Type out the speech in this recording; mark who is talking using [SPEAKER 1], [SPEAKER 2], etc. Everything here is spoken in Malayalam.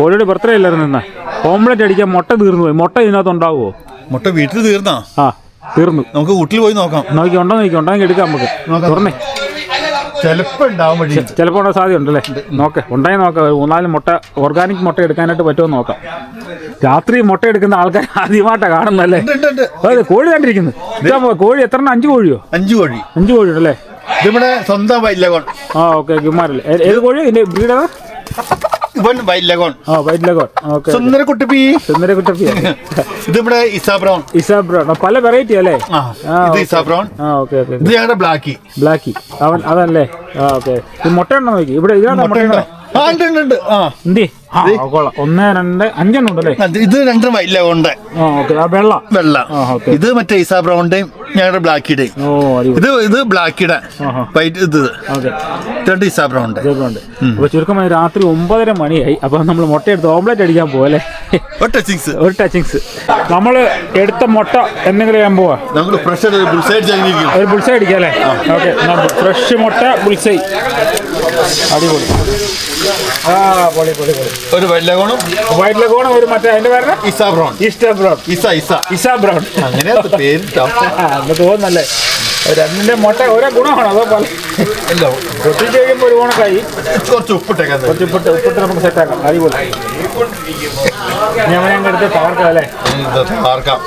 [SPEAKER 1] കോഴിയുടെ ബർത്ത്ഡേ അല്ലായിരുന്നു എന്നാ ഓംലെറ്റ് അടിക്കാൻ മുട്ട തീർന്നു പോയി. മുട്ട ഇതിനകത്ത് ഉണ്ടാവുമോ
[SPEAKER 2] മുട്ട വീട്ടിൽ തീർന്നാ?
[SPEAKER 1] ആ തീർന്നു.
[SPEAKER 2] നമുക്ക് വീട്ടിൽ പോയി നോക്കാം.
[SPEAKER 1] നോക്കി ഉണ്ടോ നോക്കി ഉണ്ടെങ്കിൽ എടുക്കാം നമുക്ക്. തുറന്നേ.
[SPEAKER 2] ചിലപ്പോ ഉണ്ടാവും
[SPEAKER 1] ചിലപ്പോൾ ഉണ്ടോ സാധ്യത ഉണ്ടല്ലേ നോക്കെ ഉണ്ടായി നോക്കാം. മൂന്നാൽ മുട്ട ഓർഗാനിക് മുട്ട എടുക്കാനായിട്ട് പറ്റുമോ നോക്കാം. രാത്രി മുട്ട എടുക്കുന്ന ആൾക്കാർ ആദ്യമായിട്ടാണ് കാണുന്നല്ലേ. അതെ കോഴി കണ്ടിരിക്കുന്നത് ഇതാ കോഴി എത്ര അഞ്ചു കോഴിയോ?
[SPEAKER 2] അഞ്ചു കോഴി.
[SPEAKER 1] അഞ്ച് കോഴി ഉണ്ടല്ലേ?
[SPEAKER 2] ഇതിവിടെ സ്വന്തം
[SPEAKER 1] ആ ഓക്കെ ഗുമാരല്ലേ ഏത് കോഴി ഇതിന്റെ ബ്രീഡ്
[SPEAKER 2] വൈറ്റ്
[SPEAKER 1] ആ വൈറ്റ് ലഗോൺ. ഓക്കെ
[SPEAKER 2] സുന്ദര കുട്ടിപ്പി.
[SPEAKER 1] സുന്ദര ഇസാ
[SPEAKER 2] ബ്രൗൺ. ഇസാബ്രോൺ
[SPEAKER 1] പല വെറൈറ്റി അല്ലേ?
[SPEAKER 2] ഇത് ഇത് ഇസാബ്രൗൺ
[SPEAKER 1] ആ ഓക്കെ ഓക്കെ
[SPEAKER 2] ഇത് ഞങ്ങളുടെ ബ്ലാക്കി.
[SPEAKER 1] ബ്ലാക്കി. അവൻ അതല്ലേ? ആ ഓക്കെ. ഇത് മുട്ട ഉണ്ടോ നോക്കി? ഇവിടെ ഇതാണ് മുട്ട ഉണ്ടോ? ഒന്ന് രണ്ട് അഞ്ചെണ്ണം ഉണ്ടല്ലേ?
[SPEAKER 2] ഇത് രണ്ടും
[SPEAKER 1] വൈറ്റ് വെള്ള.
[SPEAKER 2] വെള്ള. ഇത് മറ്റേ ഇസാബ്രൗണിന്റെയും ഞങ്ങളുടെ
[SPEAKER 1] ബ്ലാക്ക് അടിപൊളി.
[SPEAKER 2] ഇത് ഇത് ബ്ലാക്ക്
[SPEAKER 1] ഇട
[SPEAKER 2] വൈറ്റ് ഇത്. രണ്ട് ഇസാബ്രൗണിന്റെ
[SPEAKER 1] ഇതൊക്കെയുണ്ട് അപ്പൊ ചുരുക്കമായി രാത്രി ഒമ്പതര മണിയായി. അപ്പൊ നമ്മൾ മുട്ട എടുത്ത് ഓംലെറ്റ് അടിക്കാൻ പോവല്ലേ?
[SPEAKER 2] ടച്ചിങ്സ്
[SPEAKER 1] ഒരു ടച്ചിങ്സ് നമ്മൾ എടുത്ത മുട്ട എന്തെങ്കിലും ചെയ്യാൻ പോവാ?
[SPEAKER 2] നമ്മൾ ഫ്രഷ്
[SPEAKER 1] ഒരു ബുൾസൈ അടിക്കാം അല്ലേ? ഓക്കെ ഫ്രഷ് മുട്ട ബുൾസൈ അടിപൊളി. ആ പൊളി പൊളി പൊളി.
[SPEAKER 2] ഒരു
[SPEAKER 1] വൈറ്റ് ലഗോണും ഒരു മറ്റേ അതിന്റെ പേര്
[SPEAKER 2] Isa Brown
[SPEAKER 1] ഇസ്റ്റ Brown.
[SPEAKER 2] Isa Isa.
[SPEAKER 1] Isa Brown.
[SPEAKER 2] അങ്ങനെ പേര്
[SPEAKER 1] എന്ന് തോന്നുന്നല്ലേ. രണ്ടിന്റെ മുട്ട ഒരേ ഗുണമാണ് അതോ പല കൊട്ടി കഴിയുമ്പോൾ ഒരു ഗുണക്കായി
[SPEAKER 2] കുറച്ച് ഉപ്പിട്ടേക്കാം
[SPEAKER 1] കുറച്ച് ഉപ്പിട്ട് ഉപ്പിട്ട് നമുക്ക് സെറ്റാക്കാം അടിപൊളി. ഞാൻ അങ്ങ് എടുത്ത് തകർക്കാം അല്ലേ?
[SPEAKER 2] ആർക്കാം